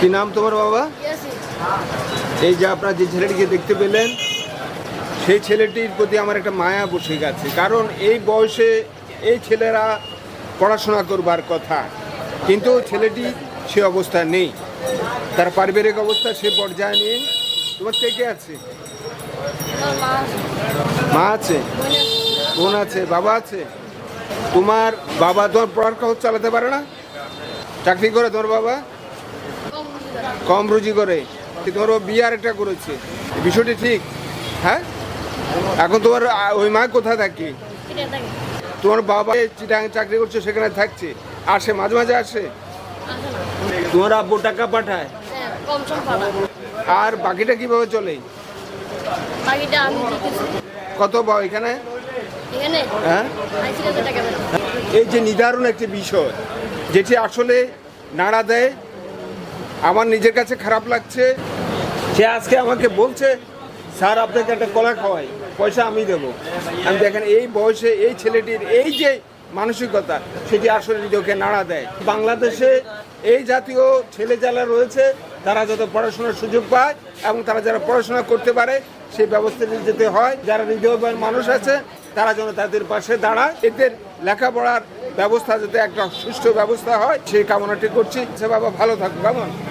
কি নাম তোমার বাবা? এই যে আপনার যে ছেলেটিকে দেখতে পেলেন সেই ছেলেটির প্রতি আমার একটা মায়া বসে গেছে। কারণ এই বয়সে এই ছেলেরা পড়াশোনা করবার কথা কিন্তু ছেলেটি সে অবস্থা নেই। তার পারিবারিক অবস্থা সে পর্যায়ে নেই তোমার কে কে আছে? মা আছে। বোন আছে। বোন আছে বাবা আছে? তোমার বাবা তোমার পড়ার খরচ চালাতে পারে না? চাকরি করে তোমার বাবা? কম রুজি করে। তোমার ও বিয়ে আরেকটা করেছে। বিষয়টি ঠিক? হ্যাঁ? এখন তোমার ওই মা কোথায় থাকে? তোমার বাবা চিটাং চাকরি করছে সেখানে থাকছে? আসে মাঝে মাঝে আসে? তোমার আব্বু টাকা পাঠায়? হ্যাঁ পালা আর বাকিটা কীভাবে চলে? বাকিটা আমি দিতেছি। কত পাও এখানে? এখানে? হ্যাঁ? এই যে নিদারুণ একটি বিষয় যেটি আসলে নাড়া দেয় আমার নিজের কাছে খারাপ লাগছে। সে আজকে আমাকে বলছে, স্যার, আপনাকে একটা কলা খাওয়াই, পয়সা আমি দেবো। আমি দেখেন, এই বয়সে এই ছেলেটির এই যে মানসিকতা, সেটি আসলে নিজেকে নাড়া দেয়। বাংলাদেশে এই জাতীয় ছেলে যারা রয়েছে, তারা যত পড়াশোনার সুযোগ পায় এবং তারা যারা পড়াশোনা করতে পারে, সেই ব্যবস্থা নিয়ে যেতে হয়। যারা হৃদয়বান মানুষ আছে, তারা যেন তাদের পাশে দাঁড়ায়। এদের লেখাপড়ার ব্যবস্থা যাতে একটা সুষ্ঠু ব্যবস্থা হয়, সেই কামনাটি করছি। সে বাবা, ভালো থাকুক কেমন?